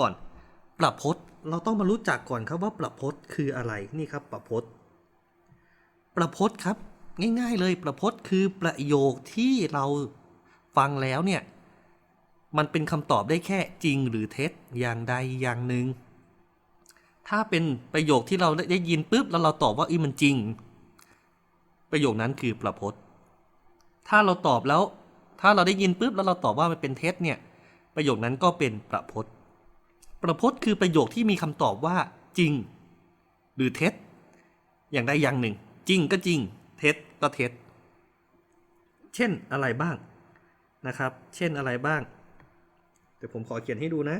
ก่อน ประพจน์เราต้องมารู้จักก่อนครับว่าประพจน์คืออะไรนี่ครับประพจน์ ประพจน์ครับง่ายๆเลยประพจน์คือประโยคที่เราฟังแล้วเนี่ยมันเป็นคำตอบได้แค่จริงหรือเท็จอย่างใดอย่างหนึ่งถ้าเป็นประโยคที่เราได้ยินปุ๊บแล้วเราตอบว่าอีมันจริง ประโยคนั้นคือประพจน์ ถ้าเราตอบแล้ว ถ้าเราได้ยินปุ๊บแล้วเราตอบว่ามันเป็นเท็จเนี่ยประโยคนั้นก็เป็นประพจน์ ประพจน์คือประโยคที่มีคำตอบว่า จริง หรือเท็จ อย่างใดอย่างหนึ่ง จริงก็จริง เท็จก็เท็จ เช่นอะไรบ้างนะครับ เช่นอะไรบ้าง เดี๋ยวผมขอเขียนให้ดูนะ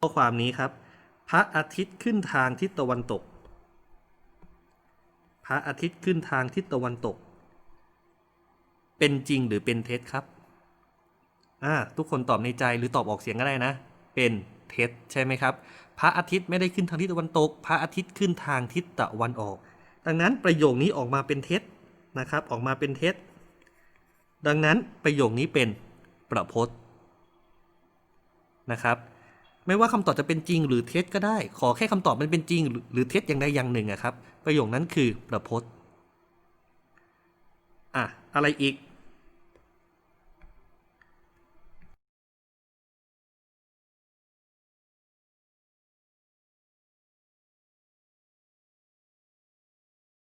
ข้อความนี้ครับ พระอาทิตย์ขึ้นทางทิศตะวันตก พระอาทิตย์ขึ้นทางทิศตะวันตก เป็นจริงหรือเป็นเท็จครับอ่าทุกคนตอบในใจหรือตอบออกเสียงก็ได้นะ เป็นเท็จใช่ไหมครับ พระอาทิตย์ไม่ได้ขึ้นทางทิศตะวันตก พระอาทิตย์ขึ้นทางทิศตะวันออก ดังนั้นประโยคนี้ออกมาเป็นเท็จนะครับ ออกมาเป็นเท็จ ดังนั้นประโยคนี้เป็นประพจน์นะครับ ไม่ว่าคำตอบจะเป็นจริงหรือเท็จก็ได้ ขอแค่คำตอบมันเป็นจริงหรือหรือเท็จอย่างใดอย่างหนึ่งอะครับ ประโยคนั้นคือประพจน์อะอะไรอีก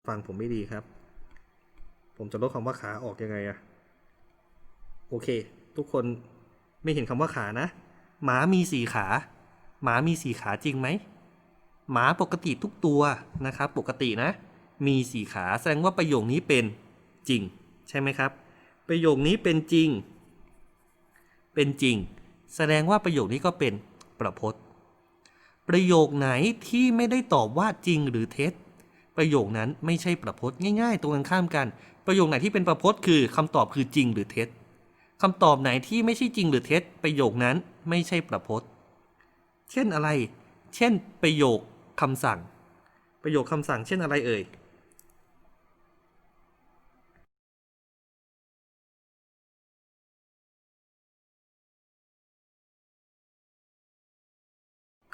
ฟังผมไม่ดีครับ ผมจะลดคำว่าขาออกยังไงอะโอเค ทุกคนไม่เห็นคำว่าขานะ หมามีสี่ขา หมามีสี่ขาจริงไหม หมาปกติทุกตัวนะครับ ปกตินะ มีสี่ขาแสดงว่าประโยคนี้เป็นจริง ใช่ไหมครับ ประโยคนี้เป็นจริง เป็นจริง แสดงว่าประโยคนี้ก็เป็นประพจน์ ประโยคไหนที่ไม่ได้ตอบว่าจริงหรือเท็จ ประโยคนั้นไม่ใช่ประพจน์ง่าย ๆ ตรงกันข้ามกัน ประโยคไหนที่เป็นประพจน์คือคำตอบคือจริงหรือเท็จคำตอบไหนที่ไม่ใช่จริงหรือเท็จ ประโยคนั้นไม่ใช่ประพจน์ เช่นอะไร เช่น ประโยคคำสั่ง ประโยคคำสั่ง เช่นอะไรเอ่ย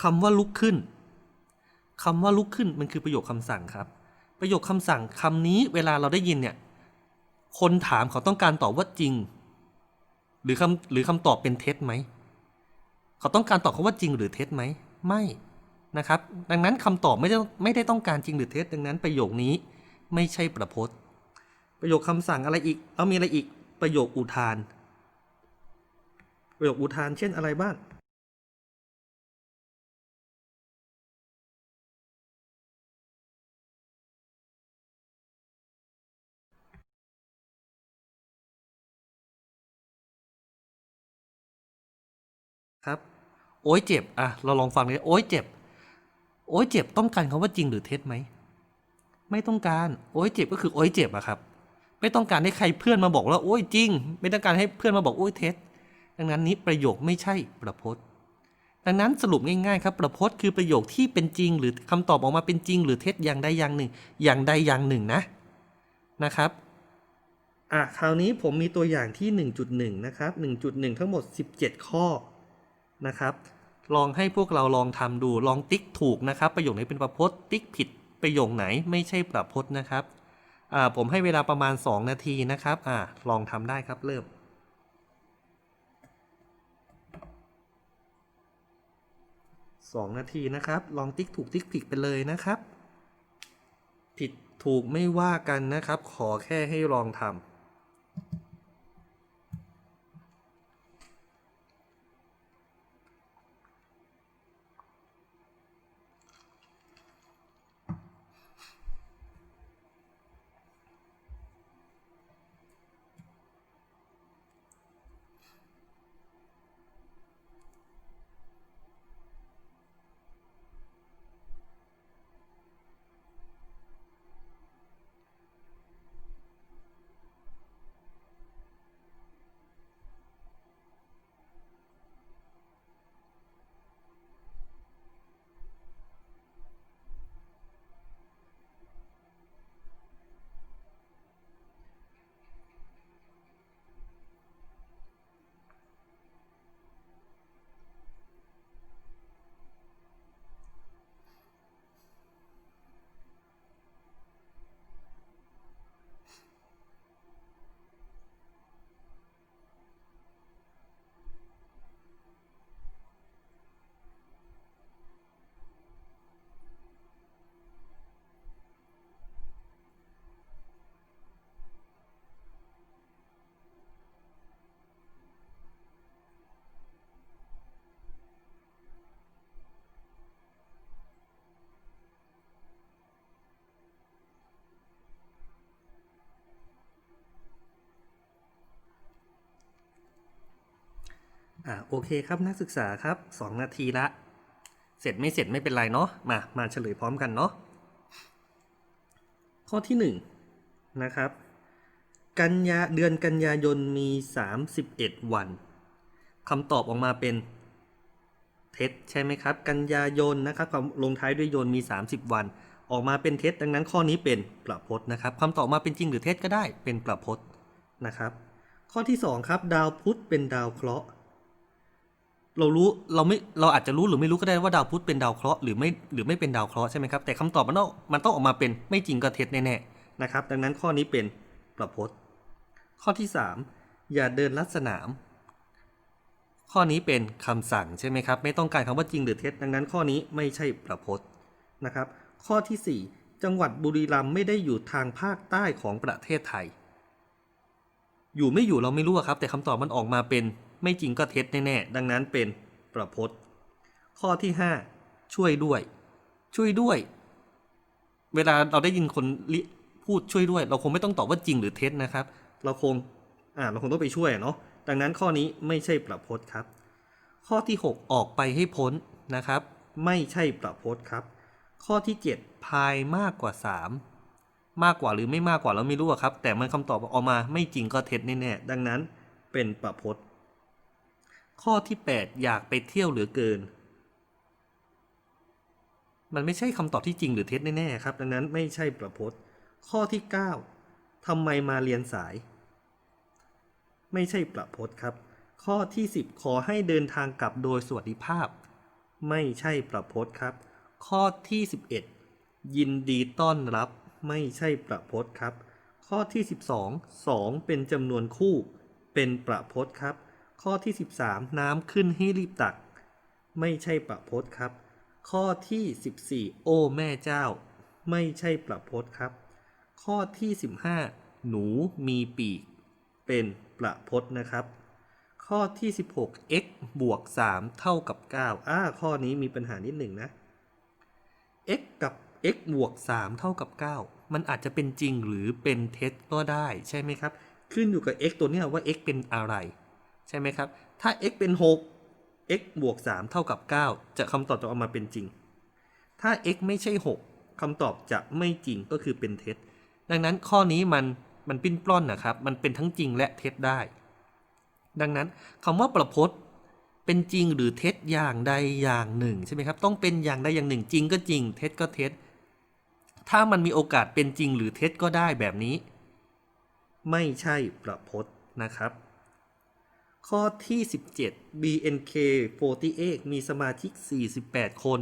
คำว่าลุกขึ้น คำว่าลุกขึ้นมันคือประโยคคำสั่งครับ ประโยคคำสั่งคำนี้เวลาเราได้ยินเนี่ย คนถามเขาต้องการตอบว่าจริง หรือคำหรือคำตอบเป็นเท็จไหม เขาต้องการตอบเขาว่าจริงหรือเท็จไหม ไม่นะครับ ดังนั้นคำตอบไม่ได้ไม่ได้ต้องการจริงหรือเท็จ ดังนั้นประโยคนี้ไม่ใช่ประพจน์ ประโยคคำสั่งอะไรอีก เอามีอะไรอีก ประโยคอุทาน ประโยคอุทานเช่นอะไรบ้าง ครับ โอ้ยเจ็บอะเราลองฟังเลยโอ้ยเจ็บ โอ้ยเจ็บต้องการคำว่าจริงหรือเท็จไหมไม่ต้องการโอ้ยเจ็บก็คือโอ้ยเจ็บอะครับ ไม่ต้องการให้ใครเพื่อนมาบอกว่าโอ้ยจริง ไม่ต้องการให้เพื่อนมาบอกโอ้ยเท็จ ดังนั้นนี้ประโยคไม่ใช่ประพจน์ ดังนั้นสรุปง่ายๆครับประพจน์คือประโยคที่เป็นจริง หรือคำตอบออกมาเป็นจริง หรือเท็จอย่างใดอย่างหนึ่ง อย่างใดอย่างหนึ่งนะนะครับอะคราวนี้ผมมีตัวอย่างที่ 1.1 นะครับ 1.1 ทั้งหมด 17 ข้อ นะครับ ลองให้พวกเราลองทำดูลองติ๊กถูกนะครับ ประโยคไหนเป็นประพจน์ติ๊กผิดประโยคไหนไม่ใช่ประพจน์นะครับอ่าผมให้เวลาประมาณ 2 นาทีนะครับอ่าลองทำได้ครับเริ่ม2นาทีนะครับ ลองติ๊กถูกติ๊กผิดไปเลยนะครับ ผิดถูกไม่ว่ากันนะครับ ขอแค่ให้ลองทำ อ่าโอเคครับนักศึกษาครับสองนาทีละ เสร็จไม่เสร็จไม่เป็นไรเนาะมามาเฉลยพร้อมกันเนาะข้อที่หนึ่งนะครับกันยาเดือนกันยายนมี 31 วันคำตอบออกมาเป็นเท็จใช่ไหมครับ กันยายนนะครับคำลงท้ายด้วยยนมี 30 วัน ออกมาเป็นเท็จดังนั้นข้อนี้เป็นประพจน์นะครับคำตอบมาเป็นจริงหรือเท็จก็ได้เป็นประพจน์นะครับ ข้อที่ 2 ครับ ดาวพุธเป็นดาวเคราะห์ เรารู้เราไม่เราอาจจะรู้หรือไม่รู้ก็ได้ว่าดาวพุธเป็นดาวเคราะห์หรือไม่หรือไม่เป็นดาวเคราะห์ใช่ไหมครับแต่คำตอบมันต้องมันต้องออกมาเป็นไม่จริงก็เท็จแน่ๆนะครับ ดังนั้นข้อนี้เป็นประพจน์ ข้อที่ 3 อย่าเดินลัดสนาม ข้อนี้เป็นคำสั่งใช่ไหมครับไม่ต้องการคำว่าจริงหรือเท็จ ดังนั้นข้อนี้ไม่ใช่ประพจน์นะครับ ข้อทีสี่ 4 จังหวัดบุรีรัมย์ไม่ได้อยู่ทางภาคใต้ของประเทศไทย อยู่ไม่อยู่เราไม่รู้ครับ แต่คำตอบมันออกมาเป็น ไม่จริงก็เท็จแน่ๆ ดังนั้นเป็นประพจน์ ข้อที่ 5 ช่วยด้วย ช่วยด้วย เวลาเราได้ยินคนพูดช่วยด้วย เราคงไม่ต้องตอบว่าจริงหรือเท็จนะครับ เราคงอ่าเราคงต้องไปช่วยเนาะดังนั้นข้อนี้ไม่ใช่ประพจน์ครับ ข้อที่ 6 ออกไปให้พ้นนะครับ ไม่ใช่ประพจน์ครับ ข้อที่ 7 พายมากกว่า 3 มากกว่าหรือไม่มากกว่าเราไม่รู้ครับ แต่มันคำตอบออกมาไม่จริงก็เท็จแน่ๆดังนั้นเป็นประพจน์ ข้อที่ 8 อยากไปเที่ยวเหลือเกิน มันไม่ใช่คำตอบที่จริงหรือเท็จแน่ๆครับ ดังนั้นไม่ใช่ประพจน์ ข้อที่ 9ทำไมมาเรียนสาย ไม่ใช่ประพจน์ครับ ข้อที่ 10 ขอให้เดินทางกลับโดยสวัสดิภาพ ไม่ใช่ประพจน์ครับ ข้อที่ 11 ยินดีต้อนรับ ไม่ใช่ประพจน์ครับ ข้อที่ 12 2 เป็นจำนวนคู่ เป็นประพจน์ครับ ข้อที่ 13 น้ำขึ้นให้รีบตัก ไม่ใช่ประพจน์ครับ ข้อที่ 14 โอ้แม่เจ้า ไม่ใช่ประพจน์ครับ ข้อที่ 15 หนูมีปีก เป็นประพจน์นะครับ ข้อที่ 16 x บวก 3 เท่ากับ 9อ่าข้อนี้มีปัญหานิดหนึ่งนะ x กับ x บวก 3 เท่ากับ 9 มันอาจจะเป็นจริงหรือเป็นเท็จก็ได้ใช่ไหมครับ ขึ้นอยู่กับ x ตัวเนี้ยว่า x เป็นอะไร ใช่ไหมครับ ถ้า x เป็น 6 x บวก 3 เท่ากับ 9 จะคำตอบจะออกมาเป็นจริง ถ้า x ไม่ใช่ 6คำตอบจะไม่จริงก็คือเป็นเท็จ ดังนั้นข้อนี้มันมันปิ้นปล้อนนะครับ มันเป็นทั้งจริงและเท็จได้ ดังนั้นคำว่าประพจน์เป็นจริงหรือเท็จอย่างใดอย่างหนึ่งใช่ไหมครับต้องเป็นอย่างใดอย่างหนึ่ง จริงก็จริง เท็จก็เท็จ ถ้ามันมีโอกาสเป็นจริงหรือเท็จก็ได้แบบนี้ ไม่ใช่ประพจน์นะครับ ข้อที่ 17 BNK48 มีสมาชิก 48 คน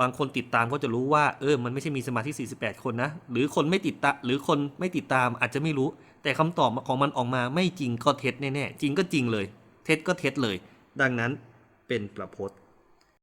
บางคนติดตามก็จะรู้ว่า เออ มันไม่ใช่มีสมาชิก 48 คนนะ หรือคนไม่ติดตาหรือคนไม่ติดตามอาจจะไม่รู้ แต่คำตอบของมันออกมาไม่จริงก็เท็จแน่ๆ จริงก็จริงเลย เท็จก็เท็จเลย ดังนั้นเป็นประพจน์